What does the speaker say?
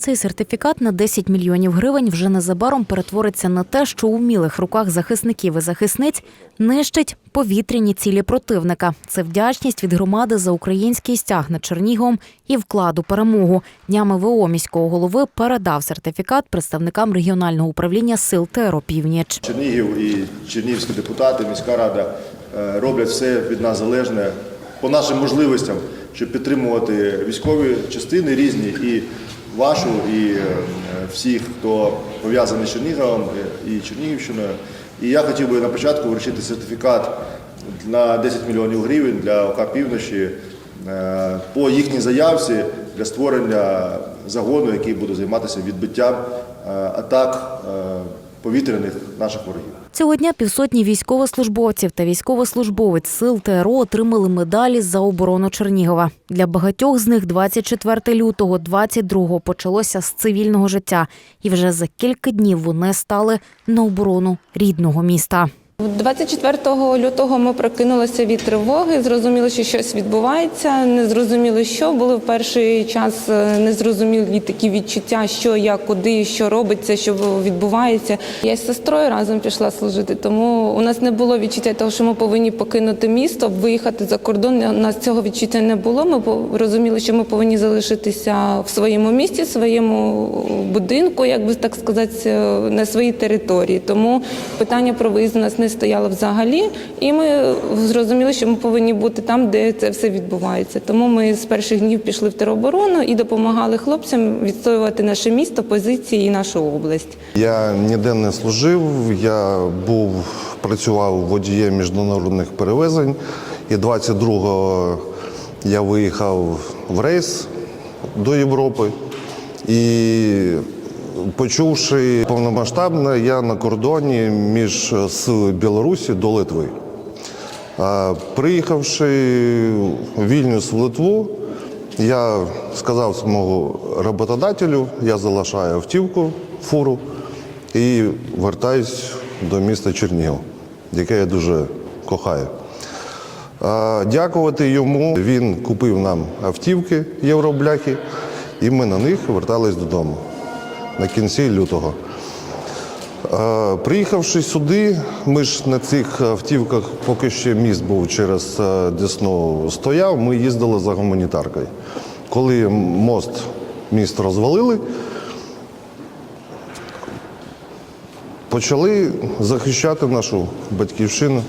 Цей сертифікат на 10 мільйонів гривень вже незабаром перетвориться на те, що у вмілих руках захисників і захисниць нищить повітряні цілі противника. Це вдячність від громади за український стяг над Черніговом і вклад у перемогу. Днями ВО міського голови передав сертифікат представникам регіонального управління сил ТРО Північ. Чернігів і чернігівські депутати, міська рада е, роблять все від нас залежне по нашим можливостям, щоб підтримувати військові частини різні і вашу, і е, всіх, хто пов'язаний з Черніговом е, і Чернігівщиною. І я хотів би на початку вручити сертифікат на 10 мільйонів гривень для ОК Півночі е, по їхній заявці для створення загону, який буде займатися відбиттям атак повітряних наших ворогів. Цього дня півсотні військовослужбовців та військовослужбовець сил ТРО отримали медалі за оборону Чернігова. Для багатьох з них 24 лютого 22-го почалося з цивільного життя, і вже за кілька днів вони стали на оборону рідного міста. 24 лютого ми прокинулися від тривоги, зрозуміли, що щось відбувається. Не зрозуміли, що були в перший час е, незрозумілі такі відчуття, що як, куди, що робиться, що відбувається. Я з сестрою разом пішла служити, тому у нас не було відчуття того, що ми повинні покинути місто, виїхати за кордон. У нас цього відчуття не було. Ми розуміли, що ми повинні залишитися в своєму місті, в своєму будинку, як би так сказати, на своїй території. Тому питання про виїзд у нас не стояло взагалі, і ми зрозуміли, що ми повинні бути там, де це все відбувається. Тому ми з перших днів пішли в тероборону і допомагали хлопцям відстоювати наше місто, позиції і нашу область. Я ніде не служив, я був, працював водієм міжнародних перевезень. І 22-го я виїхав в рейс до Європи. І почувши повномасштабне, я на кордоні між з Білорусі до Литви. Приїхавши в Вільнюс в Литву, я сказав своєму роботодателю, я залишаю автівку, фуру і вертаюсь до міста Чернігів, яке я дуже кохаю. Дякувати йому, він купив нам автівки євробляхи, і ми на них вертались додому на кінці лютого. Е, Приїхавши сюди, ми ж на цих автівках, поки ще міст був через е, Десну стояв, ми їздили за гуманітаркою. Коли мост міст розвалили, почали захищати нашу батьківщину,